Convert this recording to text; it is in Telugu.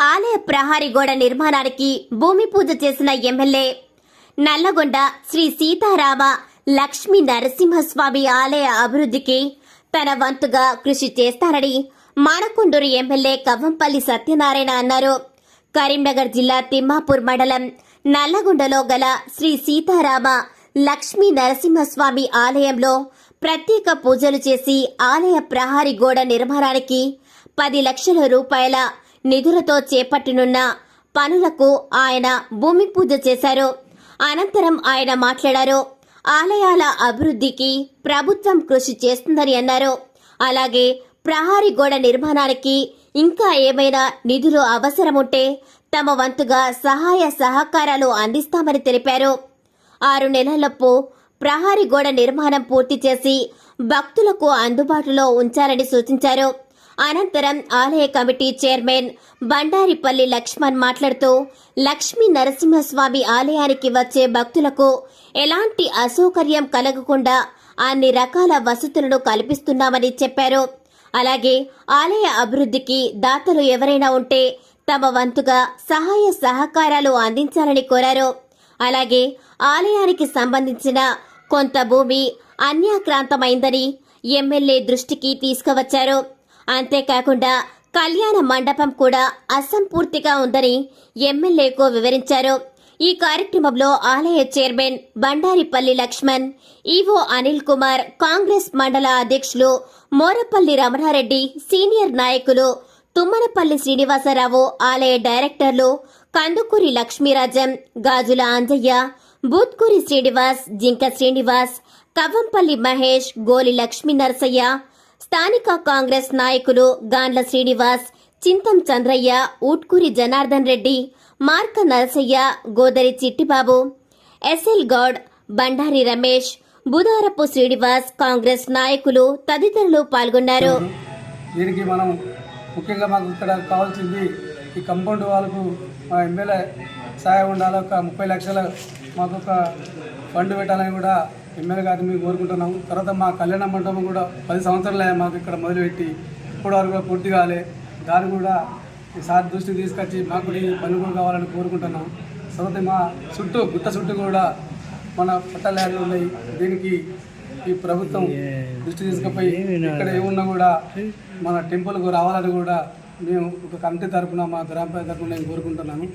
ఆలయ ప్రహారీ గోడ నిర్మాణానికి భూమి పూజ చేసిన ఎమ్మెల్యే నల్లగొండ శ్రీ సీతారామ లక్ష్మీ నరసింహస్వామి ఆలయ అభివృద్ధికి తన వంతుగా కృషి చేస్తారని మానకొండూరు ఎమ్మెల్యే కవ్వంపల్లి సత్యనారాయణ అన్నారు. కరీంనగర్ జిల్లా తిమ్మాపూర్ మండలం నల్లగొండలో గల శ్రీ సీతారామ లక్ష్మీ నరసింహస్వామి ఆలయంలో ప్రత్యేక పూజలు చేసి ఆలయ ప్రహారీ గోడ నిర్మాణానికి పది లక్షల రూపాయల నిధులతో చేపట్టనున్న పనులకు ఆయన భూమి పూజ చేశారు. అనంతరం ఆయన మాట్లాడారు. ఆలయాల అభివృద్ధికి ప్రభుత్వం కృషి చేస్తుందని అన్నారు. అలాగే ప్రహారీ గోడ నిర్మాణానికి ఇంకా ఏమైనా నిధులు అవసరముంటే తమ వంతుగా సహాయ సహకారాలు అందిస్తామని తెలిపారు. ఆరు నెలలపు ప్రహారీ గోడ నిర్మాణం పూర్తి చేసి భక్తులకు అందుబాటులో ఉంచాలని సూచించారు. అనంతరం ఆలయ కమిటీ చైర్మన్ బండారిపల్లి లక్ష్మణ్ మాట్లాడుతూ లక్ష్మీ నరసింహస్వామి ఆలయానికి వచ్చే భక్తులకు ఎలాంటి అసౌకర్యం కలగకుండా అన్ని రకాల వసతులను కల్పిస్తున్నామని చెప్పారు. అలాగే ఆలయ అభివృద్ధికి దాతలు ఎవరైనా ఉంటే తమ వంతుగా సహాయ సహకారాలు అందించాలని కోరారు. అలాగే ఆలయానికి సంబంధించిన కొంత భూమి అన్యాక్రాంతమైందని ఎమ్మెల్యే దృష్టికి తీసుకువచ్చారు. అంతేకాకుండా కళ్యాణ మండపం కూడా అసంపూర్తిగా ఉందని ఎమ్మెల్యేకు వివరించారు. ఈ కార్యక్రమంలో ఆలయ చైర్మన్ బండారిపల్లి లక్ష్మణ్ ఈవో అనిల్ కుమార్ కాంగ్రెస్ మండల అధ్యక్షులు మోరపల్లి రమణారెడ్డి సీనియర్ నాయకులు తుమ్మనపల్లి శ్రీనివాసరావు ఆలయ డైరెక్టర్లు కందుకూరి లక్ష్మీరాజం గాజుల అంజయ్య బూత్కూరి శ్రీనివాస్ జింక శ్రీనివాస్ కవ్వంపల్లి మహేష్ గోలి లక్ష్మీ నరసయ్య స్థానిక కాంగ్రెస్ నాయకులు గాండ్ల శ్రీనివాస్ చింతం చంద్రయ్య ఊట్కూరి జనార్దన్ రెడ్డి మార్క నరసయ్య గోదరి చిట్టిబాబు ఎస్ఎల్ గౌడ్ బండారి రమేష్ బుధారపు శ్రీనివాస్ కాంగ్రెస్ నాయకులు తదితరులు పాల్గొన్నారు. దీనికి మనం ముఖ్యంగా మాకు ఇక్కడ కావాల్సింది ఈ కంపౌండ్ వాళ్ళకు మా ఎమ్మెల్యే సహాయం ఉండాలి. ఒక ముప్పై లక్షల మాకు ఒక ఫండ్ పెట్టాలని కూడా ఎమ్మెల్యే గారిని మేము కోరుకుంటున్నాము. తర్వాత మా కళ్యాణ మండపం కూడా పది సంవత్సరాలే మాకు ఇక్కడ మొదలుపెట్టి ఇప్పుడు వరకు కూడా పూర్తి కాలే. దాన్ని కూడా ఈ సార్ దృష్టికి తీసుకొచ్చి మాకు కూడా ఈ పని కూడా కావాలని కోరుకుంటున్నాం. తర్వాత మా చుట్టూ గుట్ట చుట్టూ కూడా మన పట్టాలు ఉన్నాయి. దీనికి ఈ ప్రభుత్వం దృష్టి తీసుకుపోయి ఇక్కడ ఏమున్నా కూడా మన టెంపుల్కు రావాలని కూడా మేము ఒక కమిటీ తరఫున మా గ్రామ పంచాయతీ తరపున నేను కోరుకుంటున్నాను